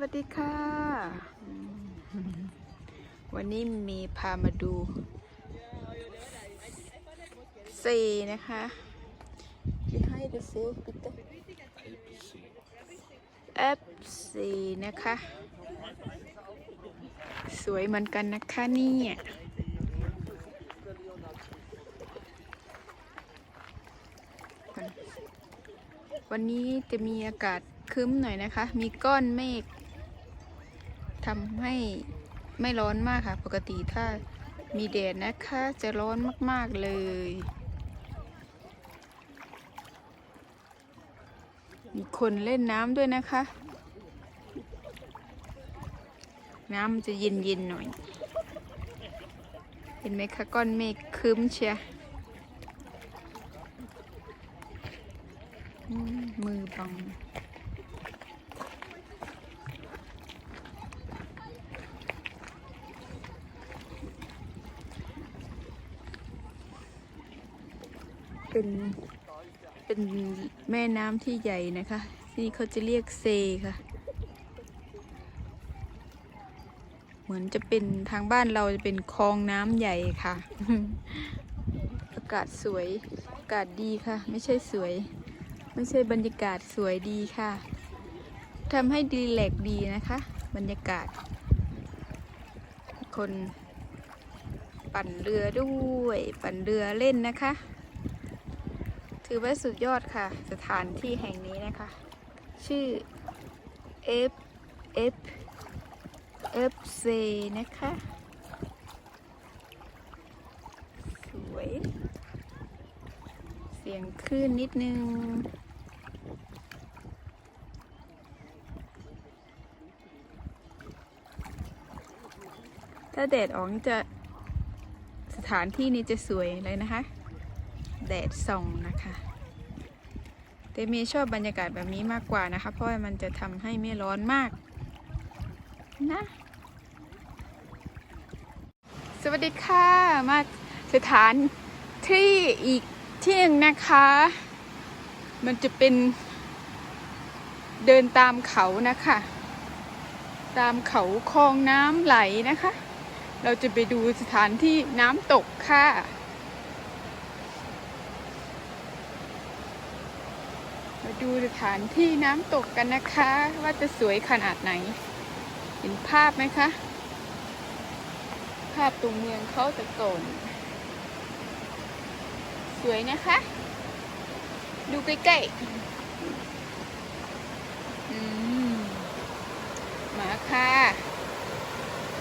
วัสดีค่ะ วันนี้มีพามาดูเซนะคะที่ให้ดูเซปิตแอปซีนะคะ สวยเหมือนกันนะคะเนี่ยวันนี้จะมีอากาศคึ้มหน่อยนะคะ มีก้อนเมฆ ทำให้ไม่ร้อนมากค่ะ ปกติถ้ามีแดดนะคะ จะร้อนมาก ๆ เลย มีคนเล่นน้ำด้วยนะคะ น้ำจะเย็น ๆ หน่อย เห็นไหมคะก้อนเมฆครึ้มเชียมมือบัง เป็นเป็นแม่น้ำที่ใหญ่นะคะ ที่เขาจะเรียกเซค่ะ เหมือนจะเป็นทางบ้านเราจะเป็นคลองน้ำใหญ่ค่ะ อากาศสวย อากาศดีค่ะ ไม่ใช่สวย ไม่ใช่บรรยากาศสวยดีค่ะทำให้ดีแลกดีนะคะ บรรยากาศ คนปั่นเรือด้วย ปั่นเรือเล่นนะคะ ถือว่าสุดยอดค่ะ สถานที่แห่งนี้นะคะ ชื่อ F F F C นะคะ สวย เสียงคลื่นนิดนึงถ้าแดดออกจะสถานที่นี้จะสวยเลยนะคะ แดดส่องนะคะ แต่เมย์ชอบบรรยากาศแบบนี้มากกว่านะคะ เพราะมันจะทำให้ไม่ร้อนมากนะสวัสดีค่ะ มาสถานที่อีกที่หนึ่งนะคะ มันจะเป็นเดินตามเขานะคะ ตามเขาคลองน้ำไหลนะคะ เราจะไปดูสถานที่น้ำตกค่ะ มาดูสถานที่น้ำตกกันนะคะ ว่าจะสวยขนาดไหน เห็นภาพไหมคะ ภาพตรงเมืองเขาตะโกนสวยนะคะ ดูใกล้ๆอืมมาค่ะ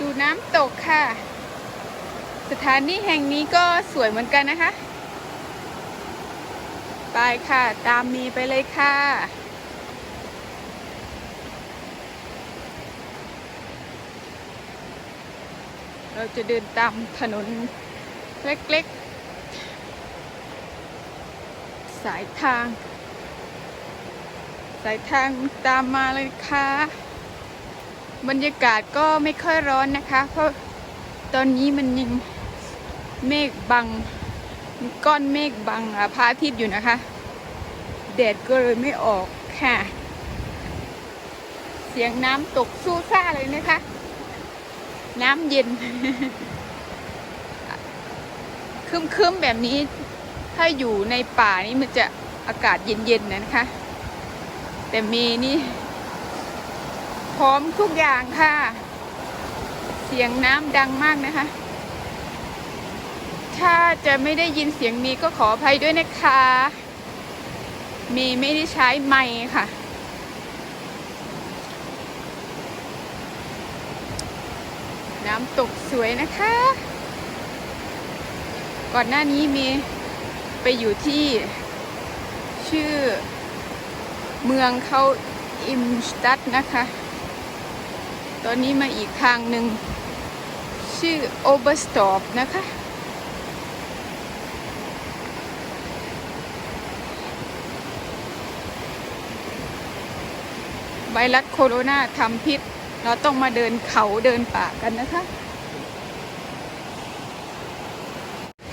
ดูน้ำตกค่ะ สถานที่แห่งนี้ก็สวยเหมือนกันนะคะ ไปค่ะ ตามมีไปเลยค่ะ เราจะเดินตามถนนเล็กๆ สายทาง สายทางตามมาเลยค่ะ บรรยากาศก็ไม่ค่อยร้อนนะคะ เพราะตอนนี้มันยังเมฆบัง มีก้อนเมฆบังพระอาทิตย์อยู่นะคะ แดดก็เลยไม่ออกค่ะ เสียงน้ำตกสู้ซ่าเลยนะคะ น้ำเย็นคึมๆแบบนี้ ถ้าอยู่ในป่านี่มันจะอากาศเย็นๆนะคะ แต่เมีนี่ พร้อมทุกอย่างค่ะ เสียงน้ำดังมากนะคะ ถ้าจะไม่ได้ยินเสียงมีก็ขออภัยด้วยนะคะ มีไม่ได้ใช้ไมค์ค่ะ น้ำตกสวยนะคะ ก่อนหน้านี้มีไปอยู่ที่ชื่อเมืองเขาอิมสตัดนะคะ ตอนนี้มาอีกทางหนึ่ง ชื่อโอเบอร์สตอปนะคะ ไวรัสโคโรนาทำพิษ เราต้องมาเดินเขาเดินป่ากันนะคะ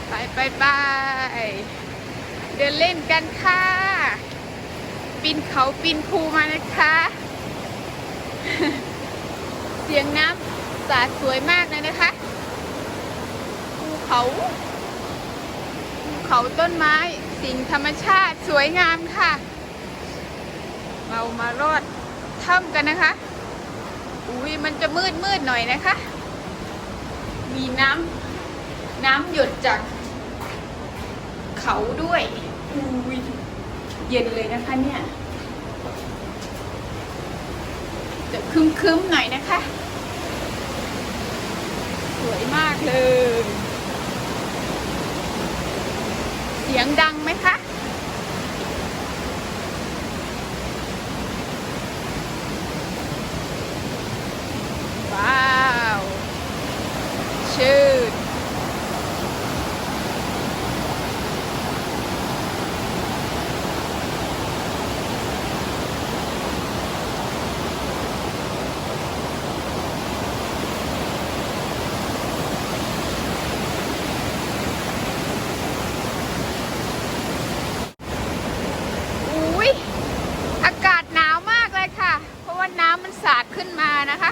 ไปไปไปเดินเล่นกันค่ะ ปีนเขาปีนภูมานะคะ เสียงน้ำสาดสวยมากเลยนะคะ ภูเขาภูเขาต้นไม้ สิ่งธรรมชาติสวยงามค่ะเรามารอด ถ้ำกันนะคะอุ้ยมันจะมืดมืดหน่อยนะคะ มีน้ำน้ำหยดจากเขาด้วยอุ้ยเย็นเลยนะคะเนี่ยจะคึมคึมๆหน่อยนะคะ สวยมากเลย เสียงดังไหมคะ ว้าว ชื่น อุ้ยอากาศหนาวมากเลยค่ะ เพราะว่าน้ำมันสาดขึ้นมานะคะ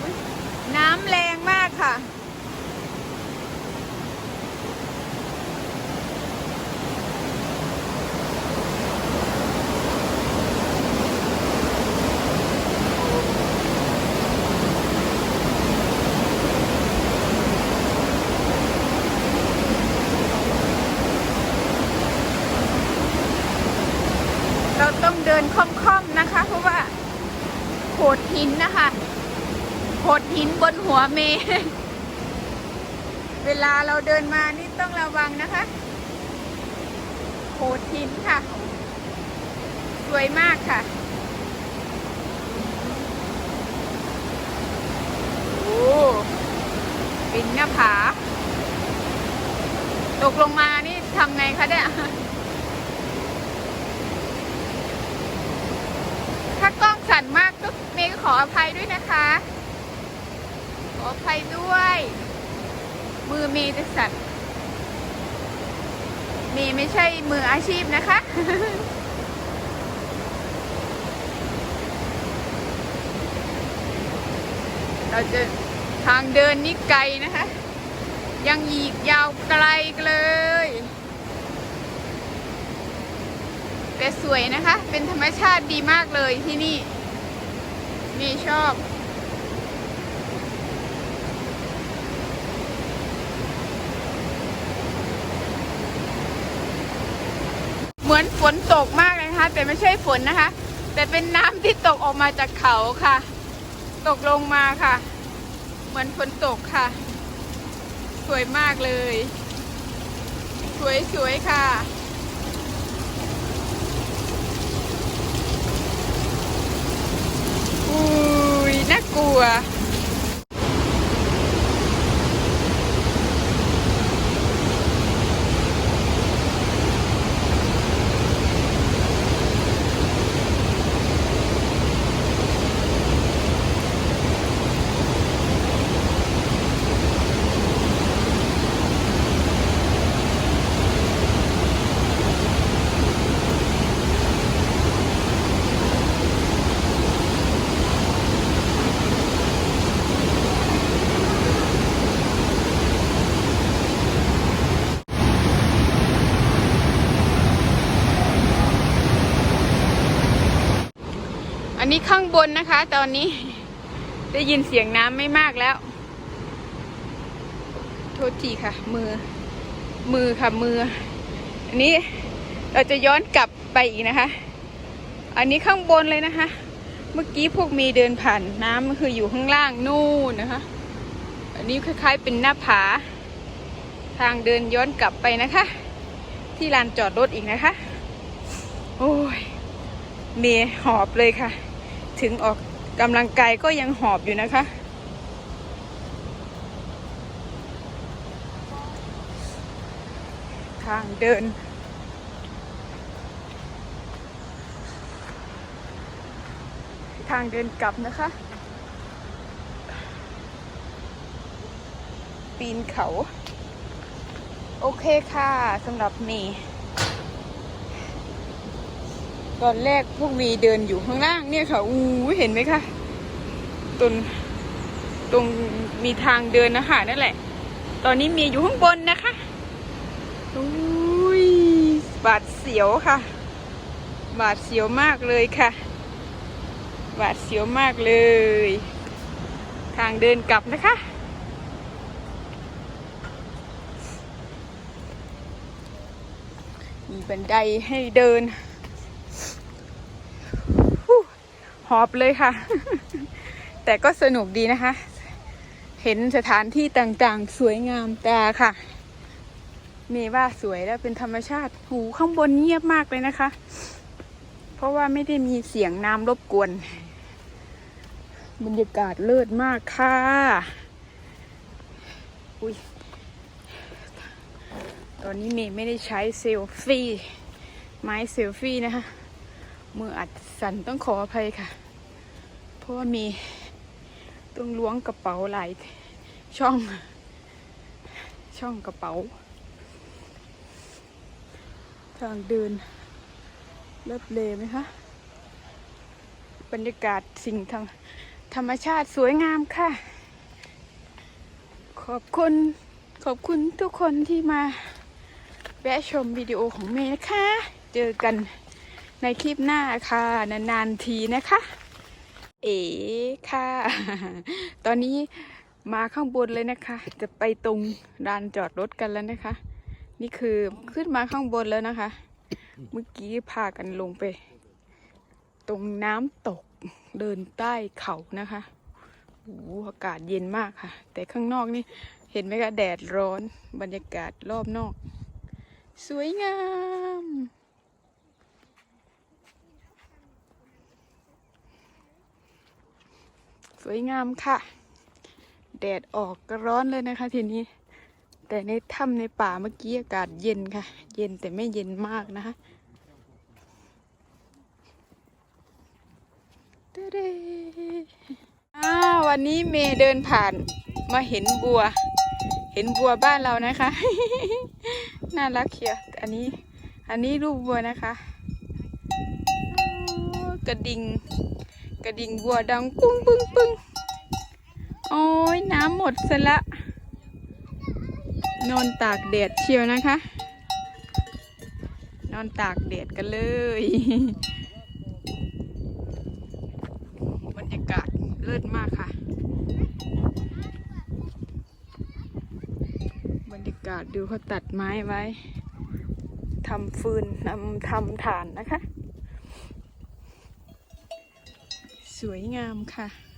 อุ๊ยน้ำแรงมากค่ะ เราต้องเดินค่อมๆนะคะ เพราะว่าโขดหินนะคะโขด หัวเม เวลาเราเดินมานี่ต้องระวังนะคะโขดหินค่ะ สวยมากค่ะ โอ้ปินหน้าผา ตกลงมานี่ทำไงคะเนี่ย ถ้ากล้องสั่นมากก็เมย์ก็ขออภัยด้วยนะคะ ขออภัยด้วย มือเมย์สั่นเมย์ไม่ใช่มืออาชีพนะคะ เราจะทางเดินนี่ไกลนะคะ ยังอีกยาวไกลเลย แต่สวยนะคะ เป็นธรรมชาติดีมากเลยที่นี่มีชอบ เหมือนฝนตกมากเลยนะคะ แต่ไม่ใช่ฝนนะคะ แต่เป็นน้ำที่ตกออกมาจากเขาค่ะ ตกลงมาค่ะ เหมือนฝนตกค่ะ สวยมากเลย สวยๆค่ะอุ้ยน่ากลัว ข้างบนนะคะ ตอนนี้ได้ยินเสียงน้ำไม่มากแล้ว โทษทีค่ะ มือ มือค่ะมือ อันนี้เราจะย้อนกลับไปอีกนะคะ อันนี้ข้างบนเลยนะคะ เมื่อกี้พวกมีเดินผ่านน้ำมันคืออยู่ข้างล่างนู่นนะคะ อันนี้คล้าย ๆ เป็นหน้าผา ทางเดินย้อนกลับไปนะคะ ที่ลานจอดรถอีกนะคะ โอ้ยเมหอบเลยค่ะ ถึงออกกำลังกายก็ยังหอบอยู่นะคะ ทางเดิน ทางเดินกลับนะคะ ปีนเขา โอเคค่ะสำหรับเมย์ก็ ตอนแรกพวกมีเดินอยู่ข้างล่างเนี่ยค่ะ อู้เห็นไหมคะตรงตรงมีทางเดินนะคะนั่นแหละ ตอนนี้มีอยู่ข้างบนนะคะอุ้ยบาดเสียวค่ะ บาดเสียวมากเลยค่ะ บาดเสียวมากเลย ทางเดินกลับนะคะ มีบันไดให้เดิน หอบเลยค่ะ แต่ก็สนุกดีนะคะ เห็นสถานที่ต่างๆ สวยงามตาค่ะ เมว่าสวยแล้วเป็นธรรมชาติหูข้างบนเงียบมากเลยนะคะ เพราะว่าไม่ได้มีเสียงน้ำรบกวน บรรยากาศเลิศมากค่ะอุ้ยตอนนี้เมย์ไม่ได้ใช้เซลฟี่ ไม้เซลฟี่นะคะ มืออัดสั่นต้องขออภัยค่ะ เพราะว่ามีต้องล้วงกระเป๋าหลายช่อง ช่องกระเป๋า ทางเดินเลิบเลไหมคะ บรรยากาศสิ่งทางธรรมชาติสวยงามค่ะ ขอบคุณ ขอบคุณทุกคนที่มาแวะชมวิดีโอของเมย์นะคะ เจอกัน ในคลิปหน้าค่ะ นานๆทีนะคะ เอ๋ค่ะ ตอนนี้มาข้างบนเลยนะคะ จะไปตรงลานจอดรถกันแล้วนะคะ นี่คือขึ้นมาข้างบนแล้วนะคะ เมื่อกี้พากันลงไป ตรงน้ำตกเดินใต้เขานะคะโอ้อากาศเย็นมากค่ะ แต่ข้างนอกนี่เห็นไหมคะแดดร้อนบรรยากาศรอบนอก สวยงาม สวยงามค่ะ แดดออกก็ร้อนเลยนะคะทีนี้ แต่ในถ้ำในป่าเมื่อกี้อากาศเย็นค่ะ เย็นแต่ไม่เย็นมากนะคะเดอ้าววันนี้เมย์เดินผ่านมาเห็นบัว เห็นบัวบ้านเรานะคะ น่ารักเชียวอันนี้ อันนี้รูปบัวนะคะ กระดิ่ง กระดิ่งบัวดังปุ้งปึ้งปึ้งโอ้ยน้ำหมดซะละ นอนตากแดดเชียวนะคะ นอนตากแดดกันเลย บรรยากาศเลิศมากค่ะ บรรยากาศดูเขาตัดไม้ไว้ทำฟืนนำทำฐานนะคะ ส วยงามค่ะ